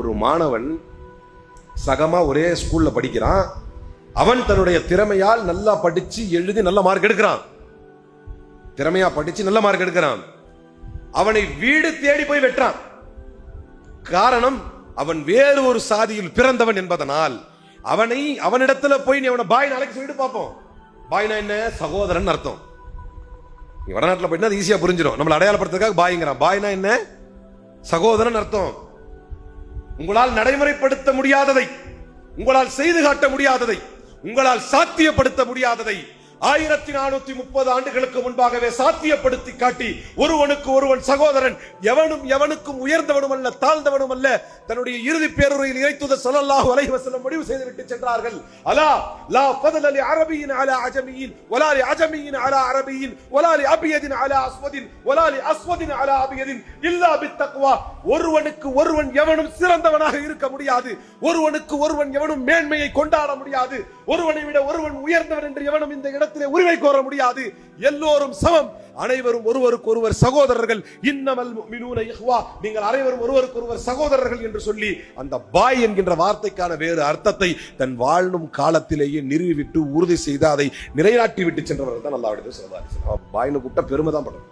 ஒரு மாணவன் சகமா ஒரே ஸ்கூல்ல படிக்கிறான். அவன் தன்னுடைய திறமையால் நல்லா படிச்சு எழுதி நல்ல மார்க் எடுக்கிறான். திறமையா படிச்சு நல்ல மார்க் எடுக்கிறான். அவனை வீடு தேடி போய் வெட்டான் காரணம் அவன் வேறு ஒரு சாதியில் பிறந்தவன் என்பதனால் அவனை அவனிடத்துல போய் நீ அவனை பாய் நாளைக்கு சொல்லிட்டு பார்ப்போம். பாய்னா என்ன? சகோதரன் அர்த்தம். நீ வடநாட்டில் போயிட்டு அது ஈஸியா புரிஞ்சிடும். நம்மளை அடையாளப்படுத்துறதுக்காக பாய்ங்கிறான் பாய்னா என்ன? சகோதரன் அர்த்தம். உங்களால் நடைமுறைப்படுத்த முடியாததை உங்களால் செய்து காட்ட முடியாததை உங்களால் சாத்தியப்படுத்த முடியாததை ஆயிரத்தி நானூத்தி முப்பது ஆண்டுகளுக்கு முன்பாகவே சாத்தியப்படுத்தி காட்டி ஒருவனுக்கு ஒருவன் சகோதரன் எவனும் எவனுக்கும் உயர்ந்தவனும் அல்ல தாழ்ந்தவனும் அல்ல தன்னுடைய இறுதி பேருரையில் இறைத்துத சொல்லல்லாஹு அலைஹி வஸல்லம் முடிவு செய்துவிட்டு சென்றார்கள். அலா லா ஃபதல லி அரபியின் அலா அஜமியின் வலா லி அஜமியின் அலா அரபியின் வலா லி அபியதின் அலா அஸ்வதின் வலா லி அஸ்வதின் அலா அபியதின் இல்லா பித்தக்வா. ஒருவனுக்கு ஒருவன் எவனும் சிறந்தவனாக இருக்க முடியாது. ஒருவனுக்கு ஒருவன் எவனும் மேன்மையை கொண்டாட முடியாது. ஒருவனை விட ஒருவன் உயர்ந்தவன் என்று எவனும் இந்த இடத்தில் உரிமை கோர முடியாது. எல்லோரும் சமம். அனைவரும் ஒருவருக்கு ஒருவர் சகோதரர்கள். இன்னமல் இஹ்வா. நீங்கள் அனைவரும் ஒருவருக்கு ஒருவர் சகோதரர்கள் என்று சொல்லி அந்த பாய் என்கின்ற வார்த்தைக்கான வேறு அர்த்தத்தை தன் வாழும் காலத்திலேயே நிறுவிவிட்டு உறுதி செய்து அதை நிலைநாட்டி விட்டு சென்றவர்கள் தான் அல்லாஹ் சொல்றாரு பாய்னு கூப்பிட்டா பெருமை தான் படும்.